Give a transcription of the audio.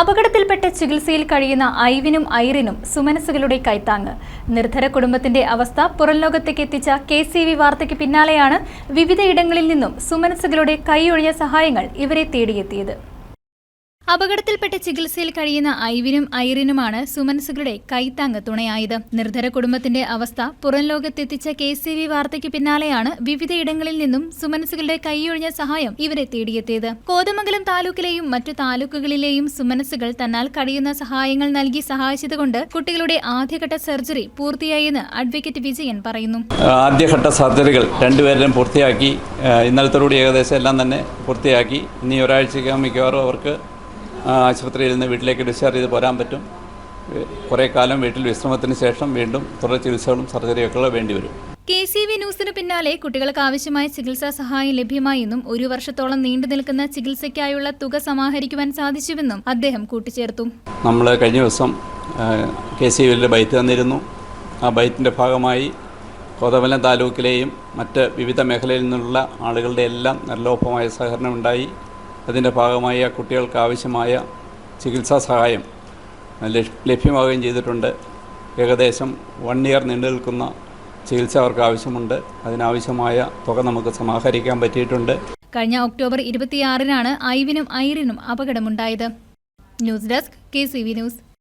അപകടത്തിൽപ്പെട്ട് ചികിത്സയിൽ കഴിയുന്ന ഐവിനും ഐറിനും സുമനസുകളുടെ കൈത്താങ്ങ്. നിർധര കുടുംബത്തിന്റെ അവസ്ഥ പുറംലോകത്തേക്ക് എത്തിച്ച കെ സി വി വാർത്തയ്ക്ക് പിന്നാലെയാണ് വിവിധയിടങ്ങളിൽ നിന്നും സുമനസുകളുടെ കൈയൊഴിഞ്ഞ സഹായങ്ങൾ ഇവരെ തേടിയെത്തിയത്. അപകടത്തിൽപ്പെട്ട് ചികിത്സയിൽ കഴിയുന്ന ഐവിനും ഐറിനുമാണ് സുമൻസുകളുടെ കൈത്താങ്ങ് തുണയായത്. നിർധര കുടുംബത്തിന്റെ അവസ്ഥ പുറം ലോകത്തെത്തിച്ച കെ സി വി വാർത്തയ്ക്ക് പിന്നാലെയാണ് വിവിധയിടങ്ങളിൽ നിന്നും സുമനസുകളുടെ കൈയൊഴിഞ്ഞ സഹായം ഇവരെ തേടിയെത്തിയത്. കോതമംഗലം താലൂക്കിലെയും മറ്റു താലൂക്കുകളിലെയും സുമനസുകൾ തന്നാൽ കഴിയുന്ന സഹായങ്ങൾ നൽകി സഹായിച്ചതുകൊണ്ട് കുട്ടികളുടെ ആദ്യഘട്ട സർജറി പൂർത്തിയായെന്ന് അഡ്വക്കേറ്റ് വിജയൻ പറയുന്നു. ആദ്യഘട്ട സർജറികൾ രണ്ടുപേരും പൂർത്തിയാക്കി. ഇന്നലത്തോടുകൂടി ഏകദേശം എല്ലാം തന്നെ പൂർത്തിയാക്കി. ഇനി ഒരാഴ്ചയ്ക്ക് മിക്കവാറും അവർക്ക് ആശുപത്രിയിൽ നിന്ന് വീട്ടിലേക്ക് ഡിസ്ചാർജ് ചെയ്ത് പോരാൻ പറ്റും. കുറേ കാലം വീട്ടിൽ വിശ്രമത്തിന് ശേഷം വീണ്ടും തുടർ ചികിത്സകളും സർജറിയൊക്കെ വേണ്ടി വരും. കെ സി വി ന്യൂസിന് പിന്നാലെ കുട്ടികൾക്ക് ആവശ്യമായ ചികിത്സാ സഹായം ലഭ്യമായെന്നും ഒരു വർഷത്തോളം നീണ്ടു നിൽക്കുന്ന ചികിത്സയ്ക്കായുള്ള തുക സമാഹരിക്കുവാൻ സാധിച്ചുവെന്നും അദ്ദേഹം കൂട്ടിച്ചേർത്തു. നമ്മൾ കഴിഞ്ഞ ദിവസം കെ സി വിയിലെ ബൈത്ത് തന്നിരുന്നു. ആ ബൈത്തിന്റെ ഭാഗമായി കോതമലം താലൂക്കിലെയും മറ്റ് വിവിധ മേഖലയിൽ നിന്നുള്ള ആളുകളുടെ എല്ലാം നല്ലോപ്പമായ സഹകരണം ഉണ്ടായി. അതിന്റെ ഭാഗമായി ആ കുട്ടികൾക്ക് ആവശ്യമായ ചികിത്സാ സഹായം ലഭ്- ലഭ്യമാവുകയും ചെയ്തിട്ടുണ്ട്. ഏകദേശം വൺ ഇയർ നീണ്ടു നിൽക്കുന്ന ചികിത്സ അവർക്ക് ആവശ്യമുണ്ട്. അതിനാവശ്യമായ തുക നമുക്ക് സമാഹരിക്കാൻ പറ്റിയിട്ടുണ്ട്. കഴിഞ്ഞ ഒക്ടോബർ ഇരുപത്തിയാറിനാണ് ഐവിനും ഐറിനും അപകടമുണ്ടായത്. News desk K news.